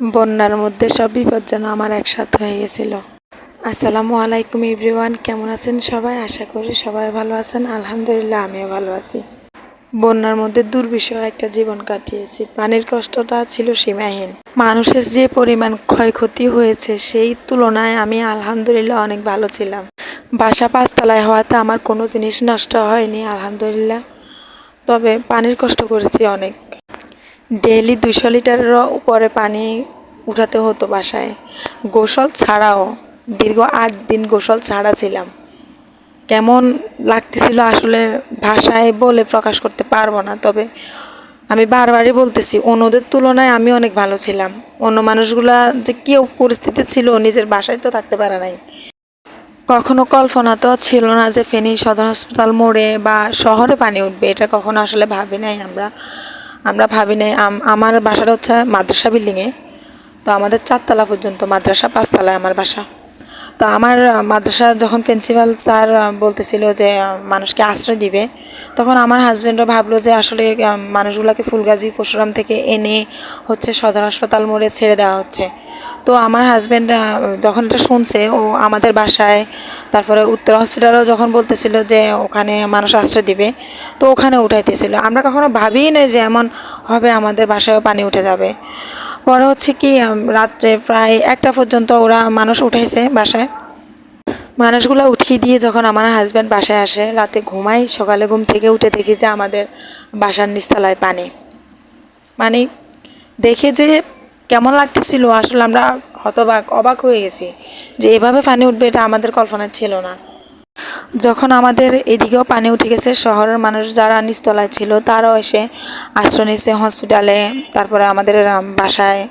বন্যার মধ্যে সব বিপদ যেন আমার একসাথে হয়ে গেছিল। আসসালামু আলাইকুম এভরিওয়ান, কেমন আছেন সবাই? আশা করি সবাই ভালো আছেন। আলহামদুলিল্লাহ, আমিও ভালো আছি। বন্যার মধ্যে দুর্বিষয় একটা জীবন কাটিয়েছি। পানির কষ্টটা ছিল সীমাহীন। মানুষের যে পরিমাণ ক্ষয়ক্ষতি হয়েছে, সেই তুলনায় আমি আলহামদুলিল্লাহ অনেক ভালো ছিলাম। বাসা পাঁচতলায় হওয়াতে আমার কোনো জিনিস নষ্ট হয়নি, আলহামদুলিল্লাহ। তবে পানির কষ্ট করেছি অনেক। ডেইলি দুশো লিটারেরও উপরে পানি উঠাতে হতো বাসায়। গোসল ছাড়াও দীর্ঘ আট দিন গোসল ছাড়া ছিলাম কেমন লাগতেছিল আসলে ভাষায় বলে প্রকাশ করতে পারব না, তবে আমি বারবারই বলতেছি, অন্যদের তুলনায় আমি অনেক ভালো ছিলাম। অন্য মানুষগুলা যে কী পরিস্থিতি ছিল নিজের বাসায় তো থাকতে পারে নাই। কখনো কল্পনা তো ছিল না যে ফেনী সদর হাসপাতাল মোড়ে বা শহরে পানি উঠবে, এটা কখনো আসলে ভাবি নাই আমরা। আমরা ভাবি নাই, আম- আমার বাসাটা হচ্ছে মাদ্রাসা বিল্ডিংয়ে তো আমাদের চারতলা পর্যন্ত, মাদ্রাসা পাঁচতলায় আমার বাসা। তো আমার মাদ্রাসা যখন প্রিন্সিপাল স্যার বলতেছিল যে মানুষকে আশ্রয় দিবে, তখন আমার হাজব্যান্ডও ভাবলো যে আসলে মানুষগুলোকে ফুলগাজী পরশুরাম থেকে এনে হচ্ছে সদর হাসপাতাল মোড়ে ছেড়ে দেওয়া হচ্ছে। তো আমার হাজব্যান্ড যখন এটা শুনছে, ও আমাদের বাসায়, তারপরে উত্তর হসপিটালেও যখন বলতেছিল যে, ওখানে মানুষ আশ্রয় দিবে, তো ওখানে উঠাইতেছিল। আমরা কখনো ভাবিই নাই যে এমন হবে, আমাদের বাসায়ও পানি উঠে যাবে। পরে হচ্ছে কি রাত্রে প্রায় একটা পর্যন্ত ওরা মানুষ উঠাইছে বাসায়। মানুষগুলো উঠিয়ে দিয়ে যখন আমার হাজব্যান্ড বাসায় আসে, রাতে ঘুমাই, সকালে ঘুম থেকে উঠে দেখি যে আমাদের বাসার নিচতলায় পানি। মানে দেখে যে কেমন লাগতেছিল, আসলে আমরা হতবাক, অবাক হয়ে গেছি যে এভাবে পানি উঠবে এটা আমাদের কল্পনা ছিল না। যখন আমাদের এদিকেও পানি উঠে গেছে, শহরের মানুষ যারা নিচতলায় ছিল, তারাও এসে আশ্রয় নিয়েছে হসপিটালে, তারপরে আমাদের বাসায়,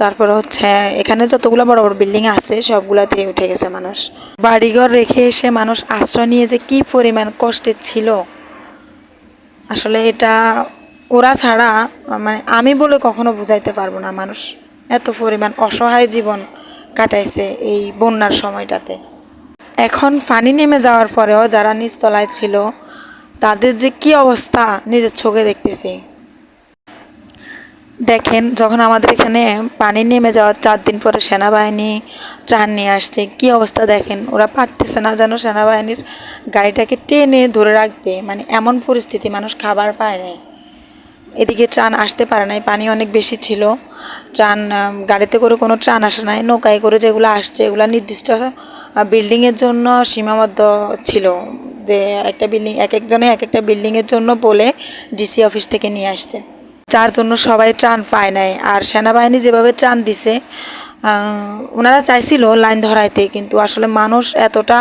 তারপরে হচ্ছে এখানে যতগুলো বড় বড় বিল্ডিং আছে সবগুলাতে উঠে গেছে মানুষ। বাড়িঘর রেখে এসে মানুষ আশ্রয় নিয়ে যে কী পরিমাণ কষ্টে ছিল, আসলে এটা ওরা ছাড়া মানে আমি বলে কখনো বুঝাইতে পারব না মানুষ, এত পরিমাণ অসহায় জীবন কাটাইছে এই বন্যার সময়টাতে। এখন পানি নেমে যাওয়ার পরেও যারা নিচতলায় ছিল, তাদের যে কি অবস্থা নিজের চোখে দেখতেছি। দেখেন, যখন আমাদের এখানে পানি নেমে যাওয়ার চার দিন পরে সেনাবাহিনী ত্রাণ নিয়ে আসছে, কি অবস্থা দেখেন? ওরা পারতেছে না যেন সেনাবাহিনীর গাড়িটাকে টেনে ধরে রাখবে। মানে এমন পরিস্থিতি, মানুষ খাবার পায় নাই। এদিকে ট্রান আসতে পারে নাই, পানি অনেক বেশি ছিল। ট্রান গাড়িতে করে কোনো ট্রান আসে নাই, নৌকায় করে যেগুলো আসছে, এগুলো নির্দিষ্ট বিল্ডিংয়ের জন্য সীমাবদ্ধ ছিল যে একটা বিল্ডিং এক একজনে এক একটা বিল্ডিংয়ের জন্য বলে ডিসি অফিস থেকে নিয়ে আসছে। যার জন্য সবাই ত্রাণ পায় নাই। আর সেনাবাহিনী যেভাবে ত্রাণ দিছে ওনারা চাইছিল লাইন ধরাইতে, কিন্তু আসলে মানুষ এতটা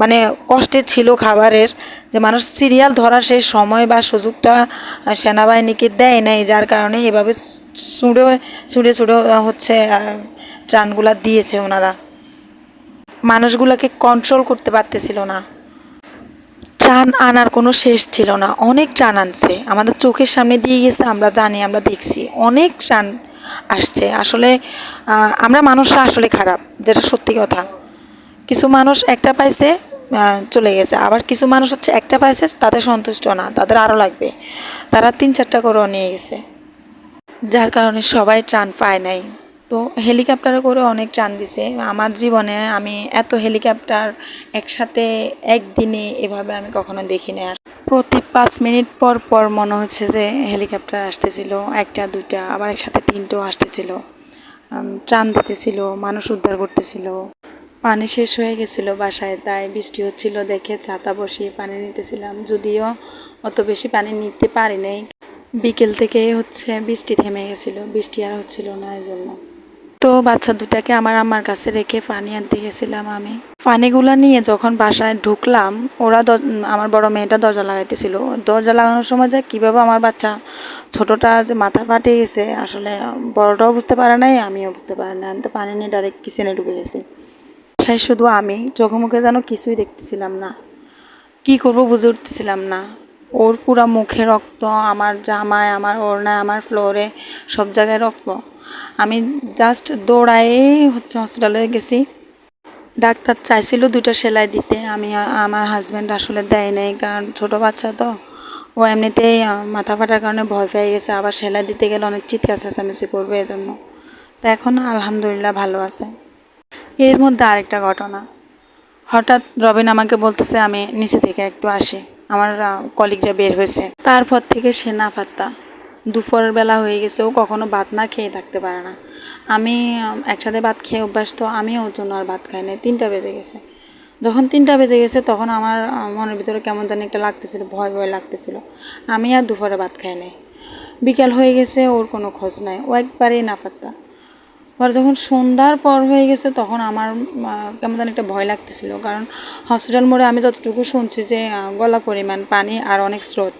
মানে কষ্টে ছিল খাবারের যে মানুষ সিরিয়াল ধরার সেই সময় বা সুযোগটা সেনাবাহিনীকে দেয় নাই, যার কারণে এভাবে ছুঁড়ে ছুঁড়ে ছুঁড়ে হচ্ছে ত্রাণগুলা দিয়েছে ওনারা। মানুষগুলোকে কন্ট্রোল করতে পারতেছিল না। ট্রান আনার কোনো শেষ ছিল না। অনেক ট্রান আনছে। আমাদের চোখের সামনে দিয়ে গেছে, আমরা জানি, আমরা দেখছি। অনেক ট্রান আসছে। আসলে আমরা মানুষরা আসলে খারাপ, যেটা সত্যি কথা। কিছু মানুষ একটা পাইছে চলে গেছে। আবার কিছু মানুষ হচ্ছে একটা পাইছে, তাদের সন্তুষ্ট না, তাদের আরও লাগবে। তারা তিন চারটা করেও নিয়ে গেছে। যার কারণে সবাই ত্রাণ পায় নাই। তো হেলিকপ্টারে করে অনেক ত্রাণ দিছে। আমার জীবনে আমি এত হেলিকপ্টার একসাথে একদিনে এভাবে আমি কখনো দেখি না আর প্রতি পাঁচ মিনিট পর পর মনে হচ্ছে যে হেলিকপ্টার আসতেছিল, একটা, দুইটা, আবার একসাথে তিনটেও আসতেছিল। ত্রাণ দিতেছিল, মানুষ উদ্ধার করতেছিল। পানি শেষ হয়ে গেছিল বাসায়, তাই বৃষ্টি হচ্ছিল দেখে ছাতা বসিয়ে পানি নিতেছিলাম। যদিও অত বেশি পানি নিতে পারি নাই বিকেল থেকে হচ্ছে বৃষ্টি থেমে গেছিল। বৃষ্টি আর হচ্ছিল না এই জন্য তো বাচ্চা দুটাকে আমার আমার কাছে রেখে পানি আনতে গেছিলাম আমি। পানিগুলো নিয়ে যখন বাসায় ঢুকলাম, ওরা আমার বড় মেয়েটা দরজা লাগাইতেছিল। দরজা লাগানোর সময় যে কীভাবে আমার বাচ্চা ছোটটা যে মাথা ফাটে গেছে, আসলে বড়টাও বুঝতে পারে নাই, আমিও বুঝতে পারি না আমি তো পানি নিয়ে ডাইরেক্ট কিচেনে ঢুকে গেছি। বাসায় শুধু আমি, চোখে মুখে যেন কিছুই দেখতেছিলাম না। কি করব বুঝে উঠতেছিলাম না। ওর পুরা মুখে রক্ত, আমার জামায়, আমার ওড়নায়, আমার ফ্লোরে সব জায়গায় রক্ত। আমি জাস্ট দৌড়ায়ে হচ্ছে হসপিটালে গেছি। ডাক্তার চাইছিল দুটো সেলাই দিতে, আমি, আমার হাজব্যান্ড আসলে দেয় নাই, কারণ ছোটো বাচ্চা তো। ও এমনিতেই মাথা ফাটার কারণে ভয় পেয়ে গেছে, আবার সেলাই দিতে গেলে অনেক চিৎকার চেঁচামেচি করবে এজন্য। তো এখন আলহামদুলিল্লাহ ভালো আছে। এর মধ্যে আরেকটা ঘটনা। হঠাৎ রবিন আমাকে বলতেছে, আমি নিচে থেকে একটু আসি। আমার কলিগরা বের হয়েছে। তারপর থেকে সে না ফাত্তা দুপুরের বেলা হয়ে গেছে, ও কখনো ভাত না খেয়ে থাকতে পারে না। আমি, একসাথে ভাত খেয়ে অভ্যাস তো, আমিও ওর জন্য আর ভাত খাই না তিনটা বেজে গেছে। যখন তিনটা বেজে গেছে, তখন আমার মনের ভিতরে কেমন জানি একটা লাগতেছিল, ভয় ভয় লাগতেছিল। আমি আর দুপুরে ভাত খাই নাই। বিকাল হয়ে গেছে, ওর কোনো খোঁজ নাই। ও একবারেই না পাত্তা পরে যখন সন্ধ্যার পর হয়ে গেছে, তখন আমার কেমন যেন একটা ভয় লাগতেছিল। কারণ হসপিটাল মোড়ে আমি যতটুকু শুনছি যে গলা পরিমাণ, পানি আর অনেক স্রোত,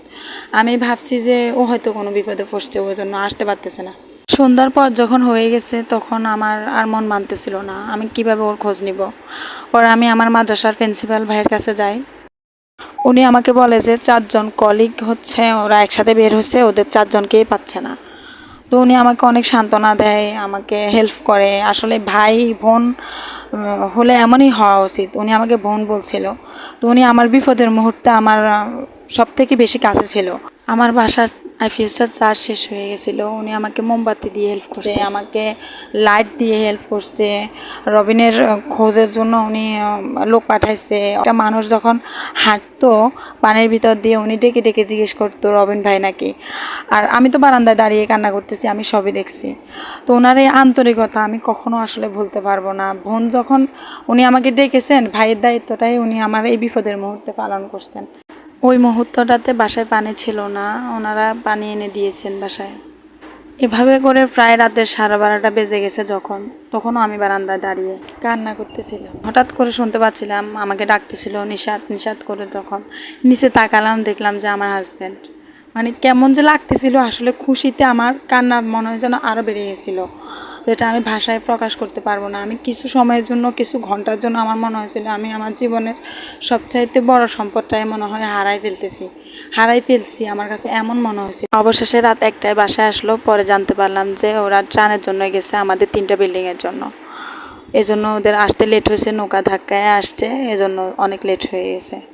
আমি ভাবছি যে, ও হয়তো কোনো বিপদে পড়ছে ওই জন্য আসতে পারতেছে না। সন্ধ্যার পর যখন হয়ে গেছে, তখন আমার আর মন মানতেছিল না, আমি কীভাবে ওর খোঁজ নিব? পরে আমি আমার মাদ্রাসার প্রিন্সিপাল ভাইয়ের কাছে যাই। উনি আমাকে বলে যে, চারজন কলিগ হচ্ছে, ওরা একসাথে বের হচ্ছে ওদের চারজনকেই পাচ্ছে না। তো উনি আমাকে অনেক সান্ত্বনা দেয়, আমাকে হেল্প করে, আসলে ভাই, বোন হলে এমনই হওয়া উচিত। উনি আমাকে বোন বলছিল। তো উনি আমার বিপদের মুহূর্তে আমার সব থেকে বেশি কাছে ছিল। আমার বাসার আইপিএসটার চার্জ শেষ হয়ে গেছিল। উনি আমাকে মোমবাতি দিয়ে হেল্প করছে। আমাকে লাইট দিয়ে হেল্প করছে। রবিনের খোঁজের জন্য উনি লোক পাঠাইছে। একটা মানুষ যখন হাঁটতো পানির ভিতর দিয়ে উনি ডেকে ডেকে জিজ্ঞেস করতো রবিন ভাই নাকি। আর আমি তো বারান্দায় দাঁড়িয়ে কান্না করতেছি আমি সবই দেখছি। তো ওনার এই আন্তরিকতা আমি কখনো আসলে ভুলতে পারব না। বোন যখন উনি আমাকে ডেকেছেন ভাইয়ের দায়িত্বটাই উনি আমার এই বিপদের মুহূর্তে পালন করতেন ওই মুহূর্তটাতে বাসায় পানি ছিল না। ওনারা পানি এনে দিয়েছেন বাসায়। এভাবে করে প্রায় রাতের সাড়ে বারোটা বেজে গেছে যখন। তখনও আমি বারান্দায় দাঁড়িয়ে কান্না করতেছিলাম। হঠাৎ করে শুনতে পাচ্ছিলাম, আমাকে ডাকতেছিল নিষাদ নিষাদ করে তখন। নিচে তাকালাম, দেখলাম যে আমার হাজব্যান্ড মানে কেমন যে লাগতেছিল, আসলে খুশিতে আমার কান্না মনে হয় যেন আরও বেড়ে গেছিল। যেটা আমি ভাষায় প্রকাশ করতে পারব না। আমি কিছু সময়ের জন্য, কিছু ঘণ্টার জন্য আমার মনে হয়েছিল, আমি আমার জীবনের সবচাইতে বড় সম্পদটাই মনে হয় হারাই ফেলতেছি। হারাই ফেলছি, আমার কাছে এমন মনে হয়েছে অবশেষে রাত একটায় বাসায় আসলো, পরে জানতে পারলাম যে ওরা ট্রানের জন্য গেছে আমাদের তিনটা বিল্ডিংয়ের জন্য। এজন্য ওদের আসতে লেট হয়েছে, নৌকা ধাক্কায় আসছে, এজন্য অনেক লেট হয়ে গেছে।